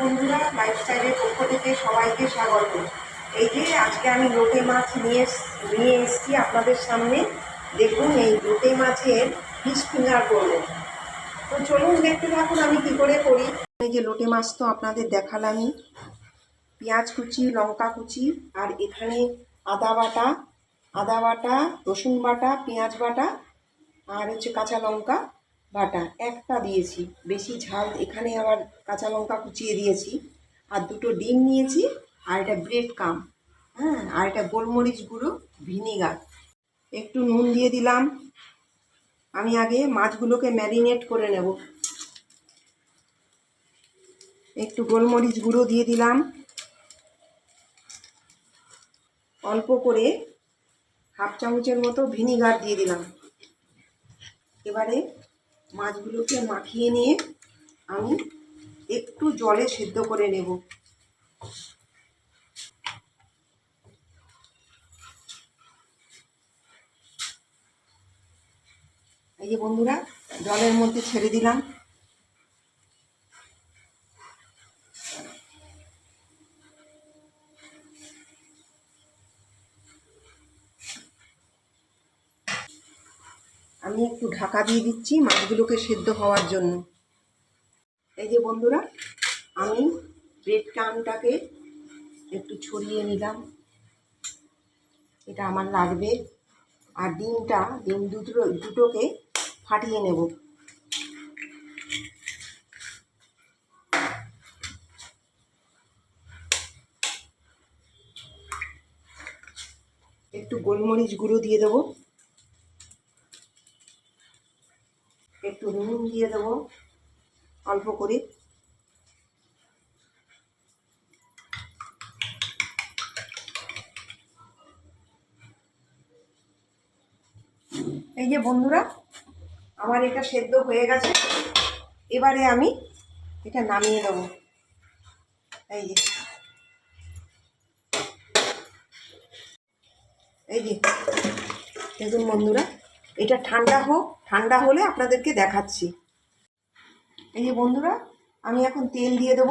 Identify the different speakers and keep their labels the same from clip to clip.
Speaker 1: বন্ধুরা লাইফস্টাইলের পক্ষ থেকে সবাইকে স্বাগত। এই যে আজকে আমি লোটে মাছ নিয়ে নিয়ে এসেছি আপনাদের সামনে। দেখুন, এই লোটে মাছের ফিশ ফিঙ্গার করব। তো চলুন, দেখতে থাকুন আমি কি করে করি। এই যে লোটে মাছ তো আপনাদের দেখালামই। পেঁয়াজ কুচি, লঙ্কা কুচি, আর এখানে আদা বাটা আদা বাটা, রসুন বাটা, পেঁয়াজ বাটা, আর হচ্ছে কাঁচা লঙ্কা। বাটা, একটা দিয়েছি। বেশি ঝাল এখানে আবার কাঁচা লঙ্কা কুচিয়ে দিয়েছি। আর দুটো ডিম নিয়েছি, আর এটা ব্রেড কাম হ্যাঁ আর এটা গোলমরিচ গুঁড়ো ভিনিগার একটু নুন দিয়ে দিলাম। আমি আগে মাছগুলোকে ম্যারিনেট করে নেব। একটু গোলমরিচ গুঁড়ো দিয়ে দিলাম। অল্প করে হাফ চামচের মতো ভিনিগার দিয়ে দিলাম। এবারে মাছগুলোকে মাখিয়ে নিয়ে আমি একটু জলে সেদ্ধ করে নেব। এই যে বন্ধুরা, জলের মধ্যে ছেড়ে দিলাম। আমি একটু ঢাকা দিয়ে দিচ্ছি মাছগুলোকে সেদ্ধ হওয়ার জন্য। এই যে বন্ধুরা, আমি ব্রেড ক্রামটাকে একটু ছড়িয়ে নিলাম। এটা আমার লাগবে। আর ডিমটা, ডিম দুটো, দুটোকে ফাটিয়ে নেব। একটু গোলমরিচ গুঁড়ো দিয়ে দেবো। একটু নুন দিয়ে দেবো, অল্প করে। এই যে বন্ধুরা, আমার এটা সেদ্ধ হয়ে গেছে। এবারে আমি এটা নামিয়ে দেবো। এই যে। এই যে। দেখুন বন্ধুরা এটা ঠান্ডা হোক, ঠান্ডা হলে আপনাদেরকে দেখাচ্ছি। এই যে বন্ধুরা, আমি এখন তেল দিয়ে দেব।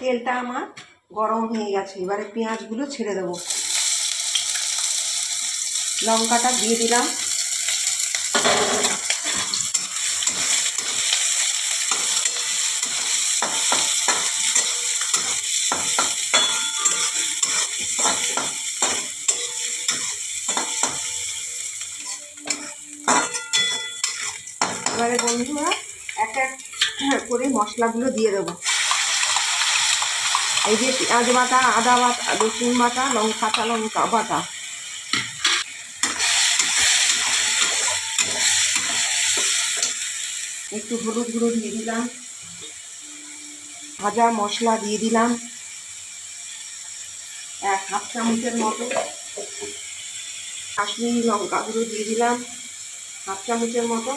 Speaker 1: তেলটা আমার গরম হয়ে গেছে, এবারে পেঁয়াজগুলো ছেড়ে দেব। লঙ্কাটা দিয়ে দিলাম। এবারে বন্ধুরা এক এক করে মশলাগুলো দিয়ে দেবো। এই যে পেঁয়াজ বাটা, আদা বাটা, রসুন বাটা, লঙ্কা কাঁচা লঙ্কা বাটা। একটু হলুদ গুঁড়ো দিয়ে দিলাম। ভাজা মশলা দিয়ে দিলাম। এক হাফ চামচের মতো। কাশ্মীরি লঙ্কা গুঁড়ো দিয়ে দিলাম। হাফ চামচের মতো।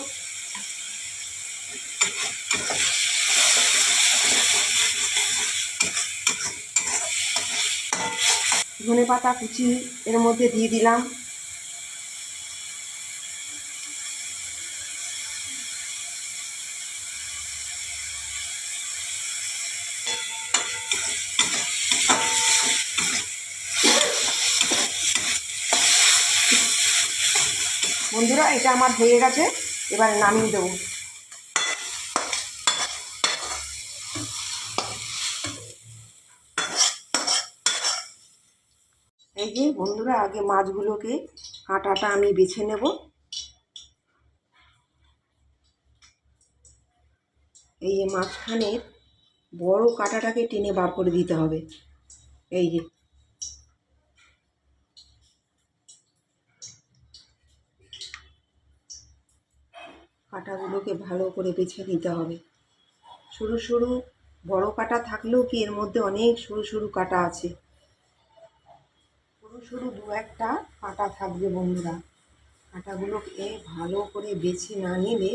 Speaker 1: ধনে পাতা কুচি এর মধ্যে দিয়ে দিলাম। বন্ধুরা, এটা আমার হয়ে গেছে। এবারে নামিয়ে দেবো। এই বন্ধুরা আগে মাছগুলোকে কাঁটাটা আমি বেছে নেব। এই যে মাঝখানের বড় কাঁটাটাকে টেনে বার করে দিতে হবে। এই যে কাঁটাগুলোকে ভালো করে বেছে নিতে হবে। সরু সরু বড় কাঁটা থাকলেও কি এর মধ্যে অনেক সরু সরু কাঁটা আছে? সরু দু একটা কাঁটা থাকবে বন্ধুরা। কাঁটাগুলোকে ভালো করে বেছে না নিলে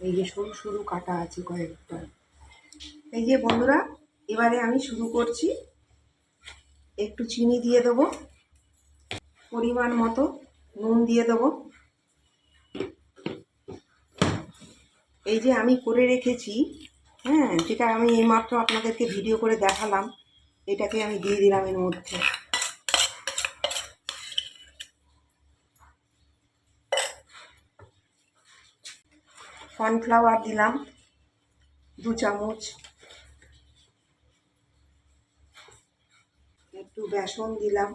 Speaker 1: এই যে সরু সরু কাঁটা আছে কয়েকটা। এই যে বন্ধুরা, এবারে আমি শুরু করছি। একটু চিনি দিয়ে দেবো, পরিমাণ মতো নুন দিয়ে দেবো। এই যে আমি করে রেখেছি হ্যাঁ যেটা আমি এইমাত্র আপনাদেরকে ভিডিও করে দেখালাম এটাকে আমি দিয়ে দিলাম এর মধ্যে। কর্নফ্লাওয়ার দিলাম, দু চামচ। একটু বেসন দিলাম,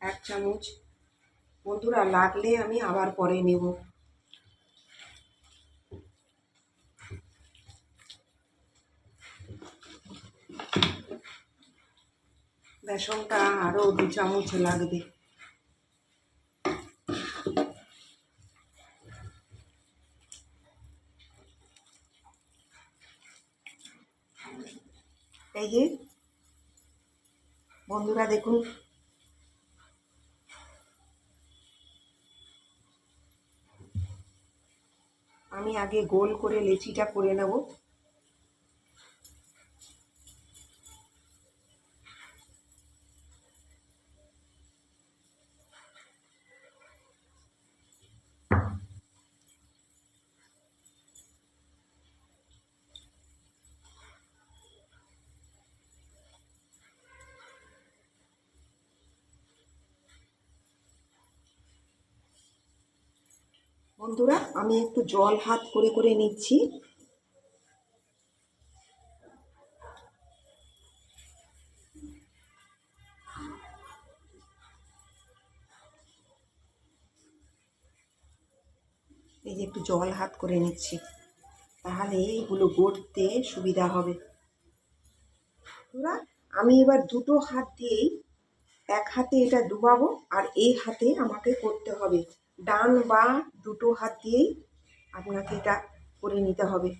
Speaker 1: এক চামচ। বন্ধুরা, লাগলে আমি আবার পরে নেব। বেসনটা আরও দু চামচ লাগবে। এই যে, বন্ধুরা দেখুন। আমি আগে গোল করে লেচিটা করে নেব। বন্ধুরা, আমি একটু জল হাত করে করে নিচ্ছি। এই যে একটু জল হাত করে নিচ্ছি, তাহলে এইগুলো গড়তে সুবিধা হবে। আমি এবার দুটো হাত দিয়েই এক হাতে এটা ডুবাবো আর এই হাতে আমাকে করতে হবে। ডান বা দুটো হাত দিয়েই আপনাকে এটা করে নিতে হবে।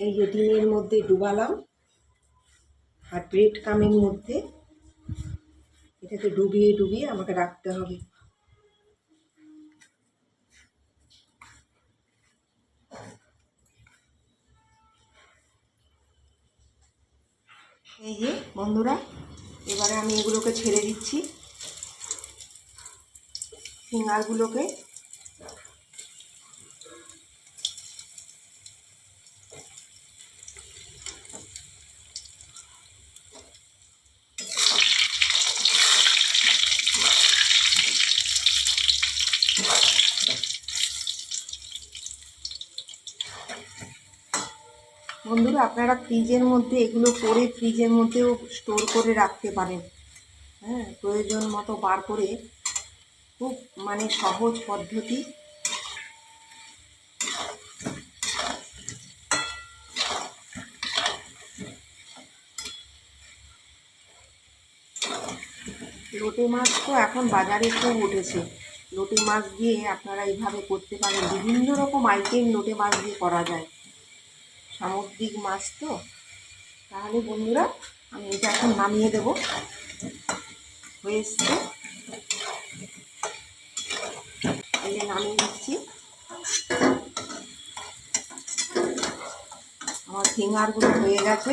Speaker 1: এই যে ডিমের মধ্যে ডুবালাম। আর ব্রেড কামের মধ্যে এটাকে ডুবিয়ে ডুবিয়ে আমাকে রাখতে হবে। এই যে বন্ধুরা, এবারে আমি এগুলোকে ছেড়ে দিচ্ছি। ফিঙ্গারগুলোকে বন্ধুরা, আপনারা ফ্রিজের মধ্যে এগুলো করে ফ্রিজের মধ্যেও স্টোর করে রাখতে পারেন। হ্যাঁ প্রয়োজন মতো বার করে। খুব মানে সহজ পদ্ধতি। লোটে মাছ তো এখন বাজারে খুব উঠেছে। লোটে মাছ দিয়ে আপনারা এইভাবে করতে পারেন। বিভিন্ন রকম আইটেম লোটে মাছ দিয়ে করা যায়। সামুদ্রিক মাছ তো। তাহলে বন্ধুরা, আমি এটা এখন নামিয়ে দেব। হয়ে এসছে। এই নামিয়ে দিচ্ছি। আমার ফিঙ্গারগুলো হয়ে গেছে।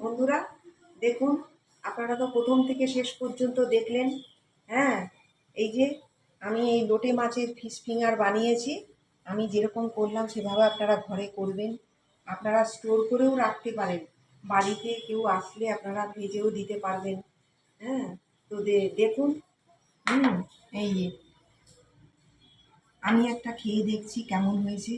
Speaker 1: বন্ধুরা, দেখুন, আপনারা তো প্রথম থেকে শেষ পর্যন্ত দেখলেন হ্যাঁ? এই যে, আমি এই লোটে মাছের ফিশ ফিঙ্গার বানিয়েছি, আমি যেরকম করলাম সেভাবে আপনারা ঘরে করবেন। আপনারা স্টোর করেও রাখতে পারেন, বাড়িতে কেউ আসলে আপনারা ভেজেও দিতে পারবেন হ্যাঁ? তো দেখুন, হুম, এই যে, আমি একটা খেয়ে দেখছি কেমন হয়েছে।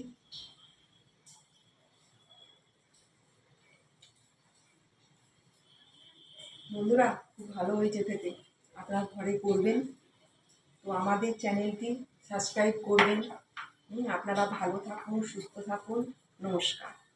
Speaker 1: বন্ধুরা, খুব ভালো হয়েছে খেতে। আপনারা ঘরে করবেন। তো আমাদের চ্যানেলটি সাবস্ক্রাইব করবেন। আপনারা ভালো থাকুন, সুস্থ থাকুন। নমস্কার।